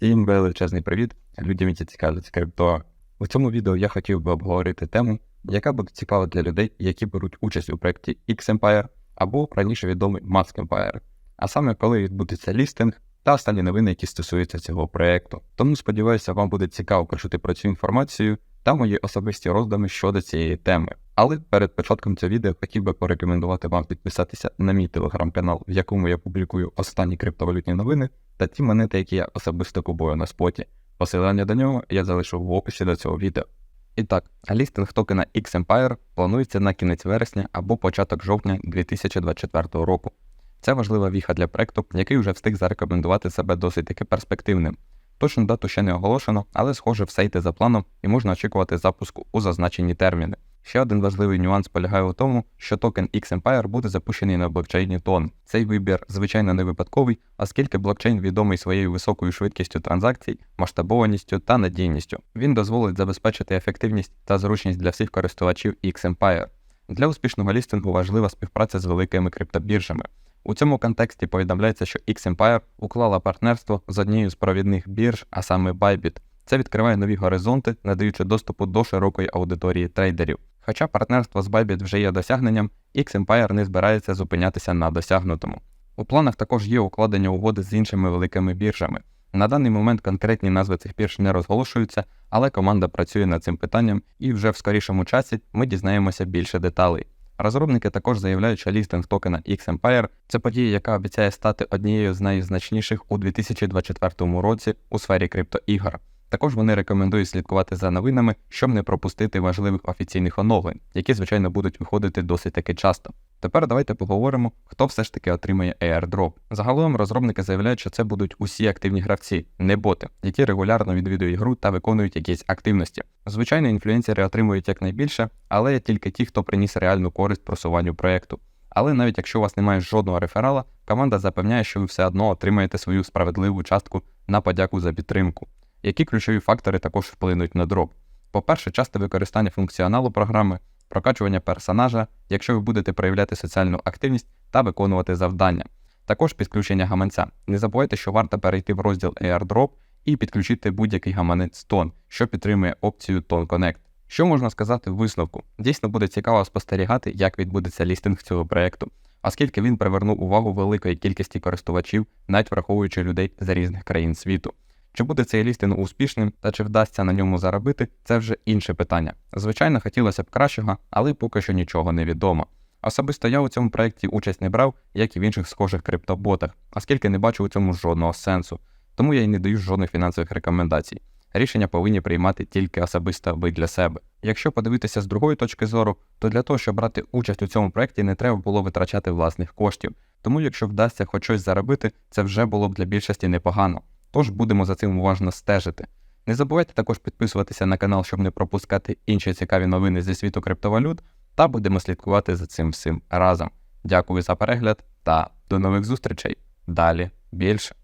Всім величезний привіт, людям, які цікавляться крипто. У цьому відео я хотів би обговорити тему, яка буде цікава для людей, які беруть участь у проєкті X-Empire або раніше відомий Mask Empire, а саме коли відбудеться лістинг та останні новини, які стосуються цього проєкту. Тому сподіваюся, вам буде цікаво почути про цю інформацію та мої особисті роздуми щодо цієї теми. Але перед початком цього відео хотів би порекомендувати вам підписатися на мій телеграм-канал, в якому я публікую останні криптовалютні новини та ті монети, які я особисто купую на споті. Посилання до нього я залишу в описі до цього відео. І так, лістинг токена X-Empire планується на кінець вересня або початок жовтня 2024 року. Це важлива віха для проекту, який вже встиг зарекомендувати себе досить таки перспективним. Точну дату ще не оголошено, але схоже все йде за планом і можна очікувати запуску у зазначені терміни. Ще один важливий нюанс полягає у тому, що токен X-Empire буде запущений на блокчейні Тон. Цей вибір, звичайно, не випадковий, оскільки блокчейн відомий своєю високою швидкістю транзакцій, масштабованістю та надійністю. Він дозволить забезпечити ефективність та зручність для всіх користувачів X-Empire. Для успішного лістингу важлива співпраця з великими криптобіржами. У цьому контексті повідомляється, що X-Empire уклала партнерство з однією з провідних бірж, а саме Bybit. Це відкриває нові горизонти, надаючи доступу до широкої аудиторії трейдерів. Хоча партнерство з Bybit вже є досягненням, X-Empire не збирається зупинятися на досягнутому. У планах також є укладення угоди з іншими великими біржами. На даний момент конкретні назви цих бірж не розголошуються, але команда працює над цим питанням, і вже в скорішому часі ми дізнаємося більше деталей. Розробники також заявляють, що лістинг токена X-Empire – це подія, яка обіцяє стати однією з найзначніших у 2024 році у сфері криптоігор. Також вони рекомендують слідкувати за новинами, щоб не пропустити важливих офіційних оновлень, які, звичайно, будуть виходити досить таки часто. Тепер давайте поговоримо, хто все ж таки отримає airdrop. Загалом розробники заявляють, що це будуть усі активні гравці, не боти, які регулярно відвідують гру та виконують якісь активності. Звичайно, інфлюенсери отримують якнайбільше, але тільки ті, хто приніс реальну користь просуванню проєкту. Але навіть якщо у вас немає жодного реферала, команда запевняє, що ви все одно отримаєте свою справедливу частку на подяку за підтримку. Які ключові фактори також вплинуть на дроп? По-перше, часте використання функціоналу програми, прокачування персонажа, якщо ви будете проявляти соціальну активність та виконувати завдання. Також підключення гаманця. Не забувайте, що варто перейти в розділ AirDrop і підключити будь-який гаманець Tone, що підтримує опцію Tone Connect. Що можна сказати в висновку? Дійсно буде цікаво спостерігати, як відбудеться лістинг цього проєкту, оскільки він привернув увагу великої кількості користувачів, навіть враховуючи людей з різних країн світу. Чи буде цей лістинг успішним та чи вдасться на ньому заробити, це вже інше питання. Звичайно, хотілося б кращого, але поки що нічого не відомо. Особисто я у цьому проєкті участь не брав, як і в інших схожих криптоботах, оскільки не бачу у цьому жодного сенсу, тому я й не даю жодних фінансових рекомендацій. Рішення повинні приймати тільки особисто ви для себе. Якщо подивитися з другої точки зору, то для того, щоб брати участь у цьому проєкті, не треба було витрачати власних коштів. Тому, якщо вдасться хоч щось заробити, це вже було б для більшості непогано. Тож будемо за цим уважно стежити. Не забувайте також підписуватися на канал, щоб не пропускати інші цікаві новини зі світу криптовалют, та будемо слідкувати за цим всім разом. Дякую за перегляд та до нових зустрічей. Далі більше.